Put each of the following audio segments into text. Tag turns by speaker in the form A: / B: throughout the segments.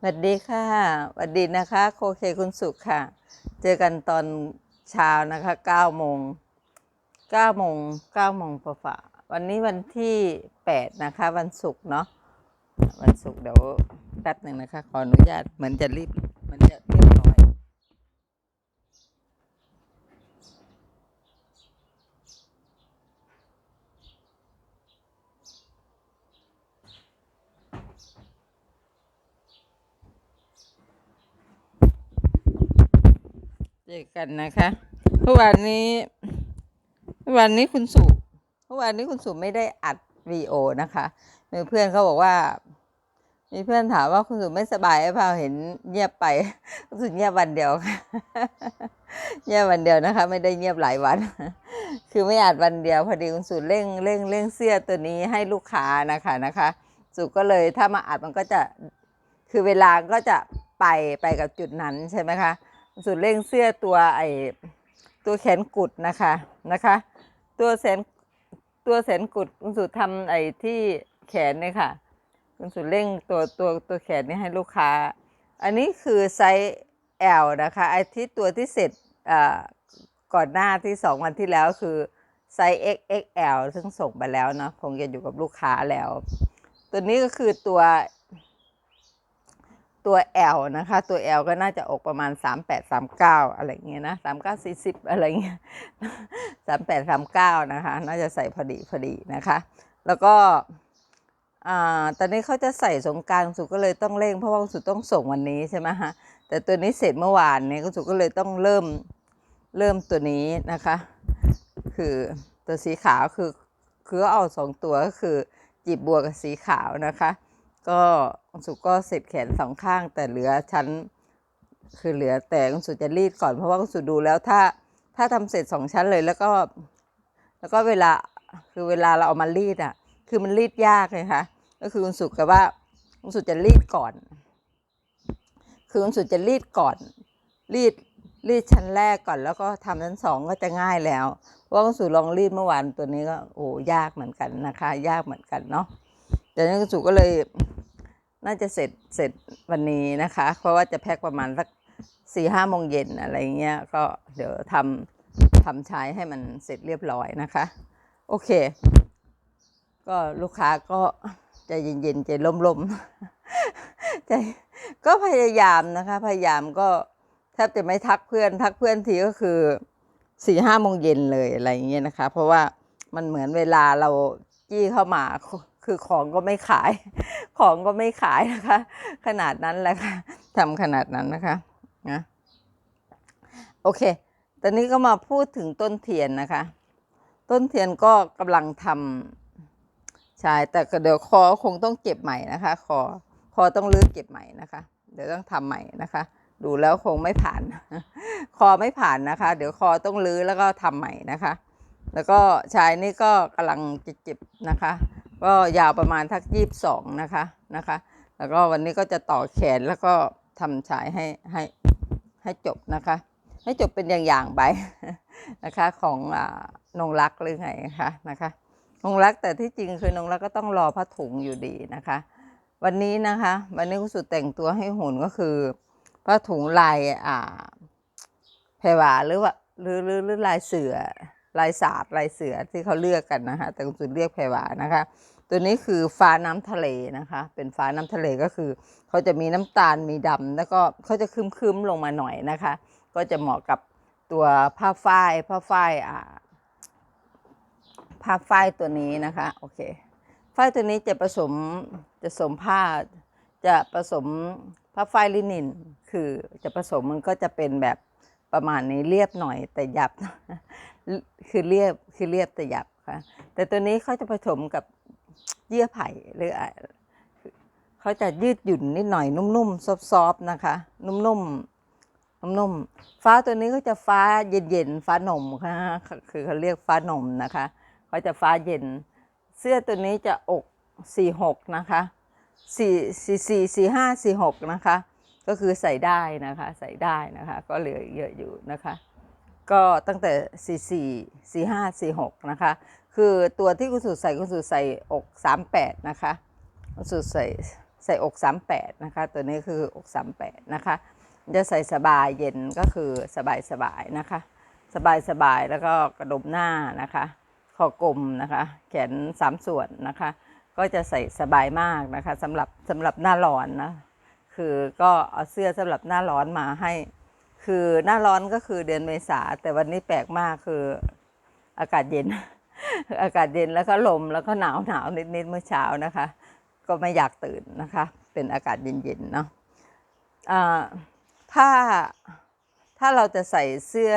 A: สวัสดีค่ะสวัสดีนะคะ โคเคคุณสุขค่ะ เจอกันตอนเช้านะคะ9โมง9โมง9โมงฝ่าๆวันนี้วันที่ 8 นะคะ วันศุกร์เนาะวันศุกร์เดี๋ยวแป๊บหนึ่งนะคะ ขออนุญาตเหมือนจะรีบเหมันจะเรียบร้อย เจอกันนะคะเมื่อวานนี้เมื่อวานนี้คุณสุเมื่อวานนี้คุณสุไม่ได้อัดวีโอนะคะมีเพื่อนเขาบอกว่า มีเพื่อนถามว่าคุณสุไม่สบายหรือเปล่าเห็นเงียบไปคุณสุเงียบวันเดียวค่ะเงียบวันเดียวนะคะ ไม่ได้เงียบหลายวัน คือไม่อัดวันเดียวพอดีคุณสุเร่งเร่งเร่งเสื้อตัวนี้ให้ลูกค้านะคะนะคะ สุก็เลยถ้ามาอัดมันก็จะคือเวลาก็จะไปไปกับจุดนั้นใช่ไหมคะ สุดเร่งเสื้อตัวไอตัวแขนกุดนะคะนะคะ ตัวแสนตัวแสนกุดคุณสุดทำไอที่แขนเนี่ยค่ะ คุณสุดเร่งตัวตัวตัวแขนนี่ให้ลูกค้า อันนี้คือไซส์ L นะคะไอที่ตัวที่เสร็จอ่าก่อนหน้าที่สองวันที่แล้วคือไซส์ XXL ซึ่งส่งไปแล้วเนาะคงจะอยู่กับลูกค้าแล้ว ตัวนี้ก็คือตัว ตัว L นะคะ ตัว L ก็น่าจะอกประมาณ 38 39 อะไรเงี้ยนะ 39 40 อะไรเงี้ย38 39 นะคะ น่าจะใส่พอดีพอดีนะคะ แล้วก็อ่าตอนนี้เขาจะใส่สงการสุก็เลยต้องเร่งเพราะว่าคุณสุต้องส่งวันนี้ใช่ไหมฮะ แต่ตัวนี้เสร็จเมื่อวานเนี่ยสุก็เลยต้องเริ่มเริ่มตัวนี้นะคะ คือตัวสีขาวคือคือเอาสองตัวก็คือจีบบัวกับสีขาวนะคะ ก็คุณสุก็เสร็จแขนสองข้าง แต่เหลือชั้น คือเหลือแต่คุณสุจะรีดก่อนเพราะว่าคุณสุดูแล้วถ้าถ้าทำเสร็จสองชั้นเลยแล้วก็ แล้วก็เวลาคือเวลาเราเอามารีดอะ คือมันรีดยากเลยค่ะก็คือคุณสุกับว่าคุณสุจะรีดก่อน คือคุณสุจะรีดก่อน รีดรีดชั้นแรกก่อนแล้วก็ทำชั้นสองก็จะง่ายแล้วเพราะว่าคุณสุลองรีดเมื่อวานตัวนี้ก็โอ้ยากเหมือนกันนะคะ ยากเหมือนกันเนาะแต่นั้นคุณสุก็เลย น่าจะเสร็จเสร็จวันนี้นะคะ เพราะว่าจะแพ็คประมาณสักสี่ห้าโมงเย็นอะไรเงี้ยก็เดี๋ยวทำทำใช้ให้มันเสร็จเรียบร้อยนะคะ โอเค ก็ลูกค้าก็ใจเย็นๆใจล่มๆใจก็พยายามนะคะ พยายามก็แทบจะไม่ทักเพื่อนทักเพื่อนทีก็คือสี่ห้าโมงเย็นเลยอะไรเงี้ยนะคะ เพราะว่ามันเหมือนเวลาเราจี้เข้ามา คือของก็ไม่ขาย ของก็ไม่ขายนะคะ ขนาดนั้นแหละค่ะทำขนาดนั้นนะคะนะโอเค ตอนนี้ก็มาพูดถึงต้นเทียนนะคะ ต้นเทียนก็กำลังทำใช่แต่เดี๋ยวคอคงต้องเก็บใหม่นะคะ คอคอต้องรื้อเก็บใหม่นะคะ เดี๋ยวต้องทำใหม่นะคะ ดูแล้วคงไม่ผ่าน คอไม่ผ่านนะคะ เดี๋ยวคอต้องรื้อแล้วก็ทำใหม่นะคะ แล้วก็ชายนี่ก็กำลังเจ็บนะคะ ก็ยาวประมาณทักยี่สิบสองนะคะนะคะ แล้วก็วันนี้ก็จะต่อแขนแล้วก็ทำชายให้ให้ให้จบนะคะ ให้จบเป็นอย่างๆไปนะคะของอ่านงรักหรือไงคะนะคะนงรักแต่ที่จริงคือนงรักก็ต้องรอผ้าถุงอยู่ดีนะคะ วันนี้นะคะ วันนี้คุณสุดแต่งตัวให้หุ่นก็คือผ้าถุงลายอ่าแพรวาหรือว่าหรือหรือหรือลายเสือ ลายสาดลายเสือที่เขาเลือกกันนะคะแต่คุณสุดเรียกแพรวานะคะ ตัวนี้คือฟ้าน้ำทะเลนะคะ เป็นฟ้าน้ำทะเลก็คือเขาจะมีน้ำตาลมีดำแล้วก็เขาจะคึมๆลงมาหน่อยนะคะ ก็จะเหมาะกับตัวผ้าฝ้ายผ้าฝ้ายอ่าผ้าฝ้ายตัวนี้นะคะโอเคฝ้ายตัวนี้จะผสมจะผสมผ้าจะผสมผ้าฝ้ายลินิน คือจะผสมมันก็จะเป็นแบบ ประมาณนี้เรียบหน่อยแต่หยับ คือเรียบคือเรียบแต่หยับค่ะแต่ตัวนี้เขาจะผสมกับเยื่อไผ่หรือเขาจะยืดหยุ่นนิดหน่อยนุ่มๆซอฟๆนะคะ นุ่มๆนุ่มๆฟ้าตัวนี้ก็จะฟ้าเย็นๆฟ้านมค่ะคือเขาเรียกฟ้านมนะคะเขาจะฟ้าเย็น เสื้อตัวนี้จะอกสี่หกนะคะสี่สี่สี่สี่ห้าสี่หกนะคะ ก็คือใส่ได้นะคะใส่ได้นะคะก็เหลือเยอะอยู่นะคะ ก็ตั้งแต่สี่สี่ซีห้าซีหกนะคะ คือตัวที่คุณสุใส่คุณสุใส่อกสามแปดนะคะคุณสุใส่ใส่อก 38 นะคะ ตัวนี้คืออก 38 นะคะ จะใส่สบายเย็นก็คือสบายสบายๆนะคะ สบายสบายๆแล้วก็กระดุมหน้านะคะคอกลมนะคะแขนสามส่วนนะคะ ก็จะใส่สบายมากนะคะสำหรับสำหรับหน้าร้อนนะ คือก็เอาเสื้อสำหรับหน้าร้อนมาให้ คือหน้าร้อนก็คือเดือนเมษาแต่วันนี้แปลกมากคืออากาศเย็น อากาศเย็นแล้วก็ลมแล้วก็หนาวหนาวนิดๆเมื่อเช้านะคะ ก็ไม่อยากตื่นนะคะ เป็นอากาศเย็นๆเนาะอ่าถ้าถ้าเราจะใส่เสื้อ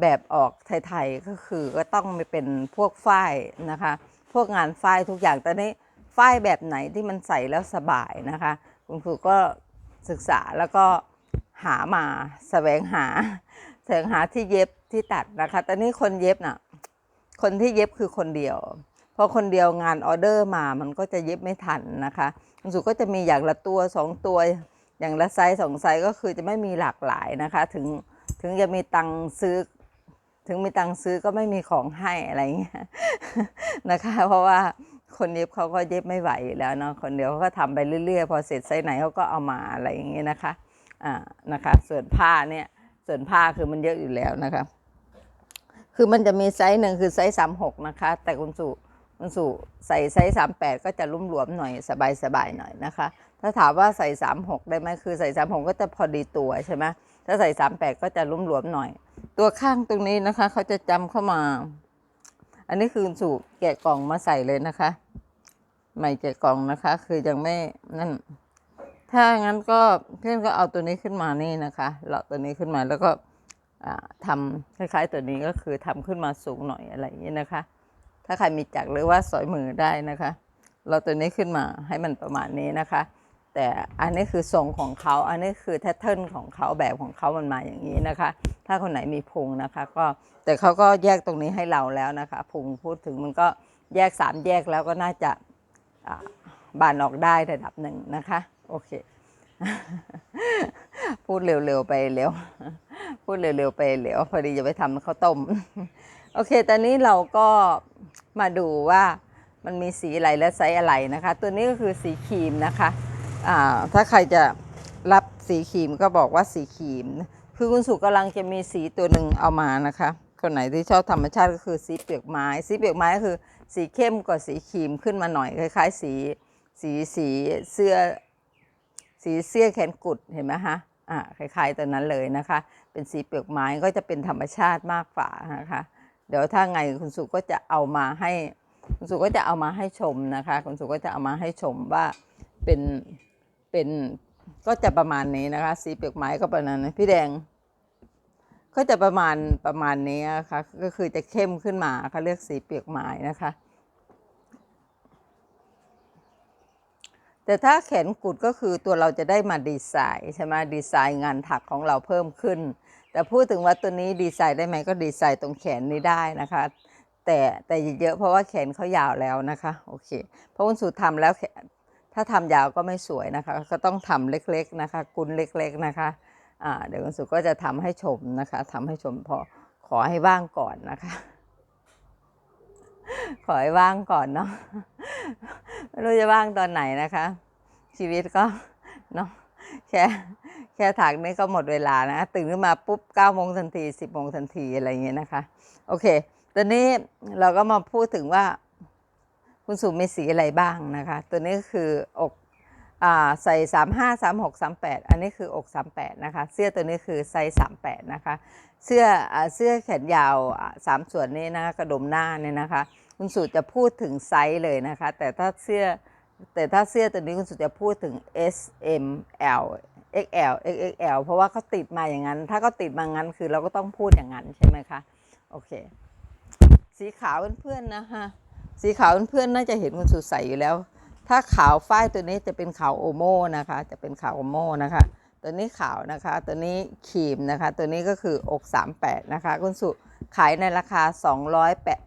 A: แบบออกไทยๆก็คือก็ต้องไม่เป็นพวกฝ้ายนะคะ พวกงานฝ้ายทุกอย่างแต่นี้ฝ้ายแบบไหนที่มันใส่แล้วสบายนะคะ คุณครูก็ศึกษาแล้วก็หามาแสวงหาแสวงหาที่เย็บที่ตัดนะคะแต่นี้คนเย็บน่ะคนที่เย็บคือคนเดียวพอคนเดียวงานออเดอร์มามันก็จะเย็บไม่ทันนะคะคุณสุก็จะมีอย่างละตัวสองตัว อย่างละไซส์สองไซส์ก็คือจะไม่มีหลากหลายนะคะ ถึงถึงจะมีตังซื้อ ถึงมีตังซื้อก็ไม่มีของให้อะไรเงี้ยนะคะ เพราะว่า คนเย็บเขาก็เย็บไม่ไหวแล้วเนาะคนเดียวเขาก็ทำไปเรื่อยๆ พอเสร็จไซส์ไหนเขาก็เอามาอะไรอย่างเงี้ยนะคะอ่านะคะ ส่วนผ้าเนี่ยส่วนผ้าคือมันเยอะอยู่แล้วนะคะ คือมันจะมีไซส์หนึ่งคือไซส์สามหกนะคะ แต่คุณสุคุณสุใส่ไซส์สามแปดก็จะรุ่มหลวมหน่อยสบายๆหน่อยนะคะ ถ้าถามว่าใส่สามหกได้ไหมคือใส่สามหกก็จะพอดีตัวใช่ไหมถ้าใส่สามแปดก็จะรุ่มหลวมหน่อย ตัวข้างตรงนี้นะคะเขาจะจำเข้ามา อันนี้คือคุณสุแกะกล่องมาใส่เลยนะคะ ใหม่แกะกล่องนะคะ คือยังไม่นั่น ถ้างั้นก็เพื่อนก็เอาตัวนี้ขึ้นมานี่นะคะเลาะตัวนี้ขึ้นมาแล้วก็อ่าทำคล้ายๆ ตัวนี้ก็คือทำขึ้นมาสูงหน่อยอะไรอย่างนี้นะคะ ถ้าใครมีจักรหรือว่าสอยมือได้นะคะ เราตัวนี้ขึ้นมาให้มันประมาณนี้นะคะ แต่อันนี้คือทรงของเขาอันนี้คือแพทเทิร์นของเขาแบบของเขามันมาอย่างนี้นะคะ ถ้าคนไหนมีพุงนะคะก็แต่เขาก็แยกตรงนี้ให้เราแล้วนะคะพุงพูดถึงมันก็แยกสามแยกแล้วก็น่าจะบานออกได้ระดับหนึ่งนะคะโอเค พูดเร็วๆไปเร็วพูดเร็วๆไปเร็วพอดีจะไปทำข้าวต้ม โอเค ตอนนี้เราก็มาดูว่ามันมีสีอะไรและไซส์อะไรนะคะ ตัวนี้ก็คือสีครีมนะคะถ้าใครจะรับสีครีมก็บอกว่าสีครีม คือคุณสุกำลังจะมีสีตัวหนึ่งเอามานะคะคนไหนที่ชอบธรรมชาติก็คือสีเปลือกไม้ สีเปลือกไม้ก็คือ สีเข้มกว่าสีครีมขึ้นมาหน่อยคล้าย ๆ สีสีสีเสื้อ สีเสื้อแขนกุดเห็นไหมคะอ่าคล้ายๆตัวนั้นเลยนะคะ เป็นสีเปลือกไม้ก็จะเป็นธรรมชาติมากกว่านะคะ เดี๋ยวถ้าไงคุณสุก็จะเอามาให้ คุณสุก็จะเอามาให้ชมนะคะ คุณสุก็จะเอามาให้ชมว่าเป็นเป็นก็จะประมาณนี้นะคะ สีเปลือกไม้ก็ประมาณนี้พี่แดง ก็จะประมาณประมาณนี้นะคะก็คือจะเข้มขึ้นมาเขาเรียกสีเปลือกไม้นะคะ แต่ถ้าแขนกุดก็คือตัวเราจะได้มาดีไซน์ใช่ไหมดีไซน์งานถักของเราเพิ่มขึ้น แต่พูดถึงว่าตัวนี้ดีไซน์ได้ไหมก็ดีไซน์ตรงแขนนี้ได้นะคะ แต่แต่เยอะเพราะว่าแขนเขายาวแล้วนะคะโอเคเพราะคุณสูตรทำแล้วถ้าทำยาวก็ไม่สวยนะคะ ก็ต้องทำเล็กๆนะคะ กุนเล็ก ๆนะคะ เดี๋ยวคุณสูตรก็จะทำให้ชมนะคะทำให้ชมพอขอให้ว่างก่อนนะคะ ขอให้ว่างก่อนเนาะไม่รู้จะว่างตอนไหนนะคะ ชีวิตก็เนาะแค่แค่ถักนี่ก็หมดเวลานะ ตื่นขึ้นมาปุ๊บเก้าโมงทันทีสิบโมงทันทีอะไรอย่างเงี้ยนะคะ โอเค ตอนนี้เราก็มาพูดถึงว่า คุณสุมีสีอะไรบ้างนะคะ ตัวนี้ก็คืออก ใส่สามห้าสามหกสามแปดอันนี้คืออกสามแปดนะคะ เสื้อตัวนี้คือไซส์สามแปดนะคะ เสื้อเสื้อแขนยาวอ่าสามส่วนนี้นะคะกระดมหน้าเนี่ยนะคะ คุณสุจะพูดถึงไซส์เลยนะคะ แต่ถ้าเสื้อแต่ถ้าเสื้อตัวนี้คุณสุจะพูดถึง S M L XL XXL เพราะว่าเขาติดมาอย่างนั้น ถ้าเขาติดมางั้นคือเราก็ต้องพูดอย่างนั้นใช่ไหมคะ โอเค สีขาวเพื่อนๆนะคะ สีขาวเพื่อนๆน่าจะเห็นคุณสุใส่อยู่แล้ว ถ้าขาวฝ้ายตัวนี้จะเป็นขาวโอโมนะคะ จะเป็นขาวโอโมนะคะ ตัวนี้ขาวนะคะ ตัวนี้ครีมนะคะ ตัวนี้ก็คืออก 38 นะคะ คุณสุขายในราคา 200แปะ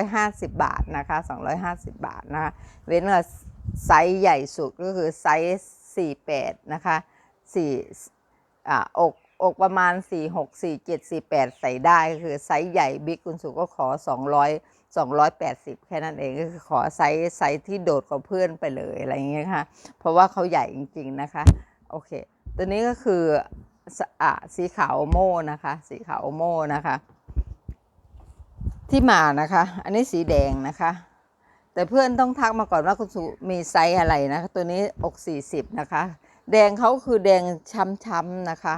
A: 250 บาทนะคะ 250 บาทนะคะ เว้นว่าไซส์ใหญ่สุดก็คือไซส์ 48 นะคะ4อ่าอกอกประมาณ 46 47 48 ใส่ได้ก็คือไซส์ใหญ่บิ๊กคุณสุก็ขอ 200 280 แค่นั้นเองก็คือขอไซส์ไซส์ที่โดดกว่าเพื่อนไปเลยอะไรอย่างเงี้ยค่ะ เพราะว่าเขาใหญ่จริง ๆนะคะ โอเค ตัวนี้ก็คือสอะสีขาวโอโมนะคะ สีขาวโอโมนะคะ ที่มานะคะ อันนี้สีแดงนะคะ แต่เพื่อนต้องทักมาก่อนว่าคุณสุมีไซส์อะไรนะะตัวนี้อก 40 นะคะ แดงเขาคือแดงช้ำๆนะคะ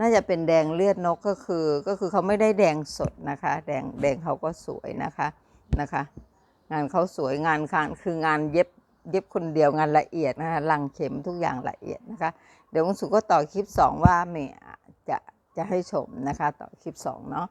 A: น่าจะเป็นแดงเลือดนกก็คือก็คือเขาไม่ได้แดงสดนะคะ แดงแดงเขาก็สวยนะคะ นะคะ งานเขาสวยงานคานคืองานเย็บเย็บคนเดียวงานละเอียดนะคะลังเข็มทุกอย่างละเอียดนะคะ เดี๋ยวคุณสุก็ต่อคลิป 2 ว่าเมย์จะจะให้ชมนะคะ ต่อคลิป 2 เนาะ